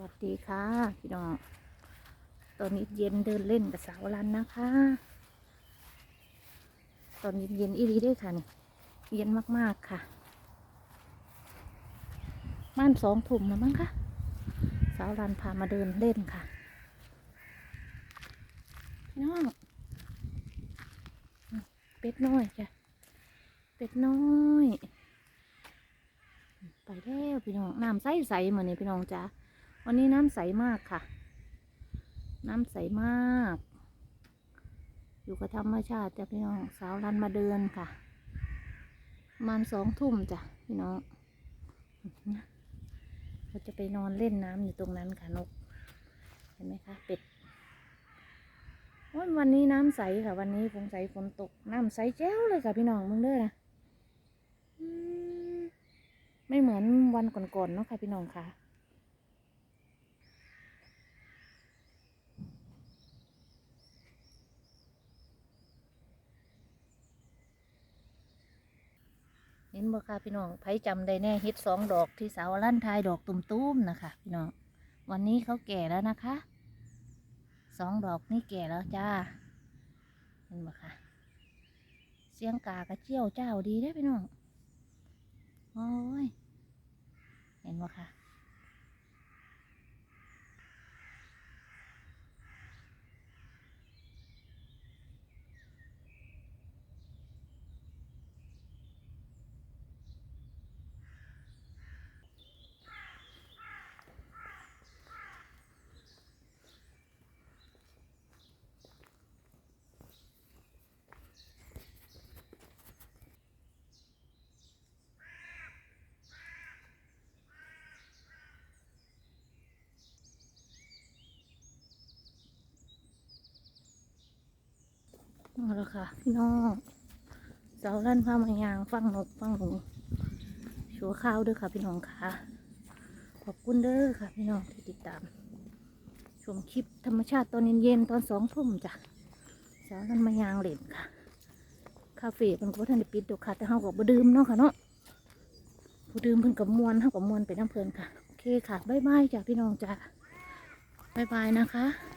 วัสดีค่ะ พี่น้อง ตอนนี้เย็นเดินเล่นกับสาวรันนะคะ ตอนเย็นเย็นอีรีด้วยค่ะนี่เย็นมากๆค่ะบ้านสองถุ่มแล้วมั้งคะสาวรันพามาเดินเล่นค่ะ พี่น้อง เป็ดน้อยจ้ะ เป็ดน้อย ไปแล้วพี่น้อง น้ำใสๆเหมือนนี่พี่น้องจ้า วันนี้น้ำใสมากค่ะ น้ำใสมาก อยู่กับธรรมชาติจ้ะพี่น้องสาวรันมาเดินค่ะประมาณสองทุ่มจ้ะพี่น้องเราจะไปนอนเล่นน้ำอยู่ตรงนั้นค่ะนก เห็นไหมคะเป็ดวันนี้น้ำใสค่ะ วันนี้คงใสฝนตก น้ำใสแจ้วเลยค่ะพี่น้องมึงเด้อนะไม่เหมือนวันก่อนๆเนาะค่ะพี่น้องค่ะ เห็นบ่ค่ะพี่น้องไผจำได้แน่เฮ็ดสองดอกที่สาวลั่นทายดอกตุ่มๆนะคะ พี่น้อง วันนี้เขาแก่แล้วนะคะสองดอกนี่แก่แล้วจ้า เห็นบ่ค่ะ เสียงกากระเจียวเจ้าดีได้พี่น้อง โอ้ย เห็นไหมคะ มาแล้วค่ะพี่น้องเสาลั่นผ้ามายางฟังนกฟังหนูชัวข้าวด้วยค่ะ พี่น้องค่ะ ขอบคุณเด้อค่ะ พี่น้องที่ติดตาม ชมคลิปธรรมชาติตอนเย็นๆตอนสองทุ่มจ้ะเสาลั่นมายางเล่นค่ะ คาเฟ่เป็นก็บ่ทันได้ปิดดอกค่ะ แต่เฮาก็บ่ดื่มเนาะค่ะเนาะผู้ดื่มเพิ่นกับมวนเฮากับมวนไปน้ำเพลินค่ะโอเคค่ะบ๊ายบายจ้ะพี่น้องจ้ะบ๊ายบายนะคะ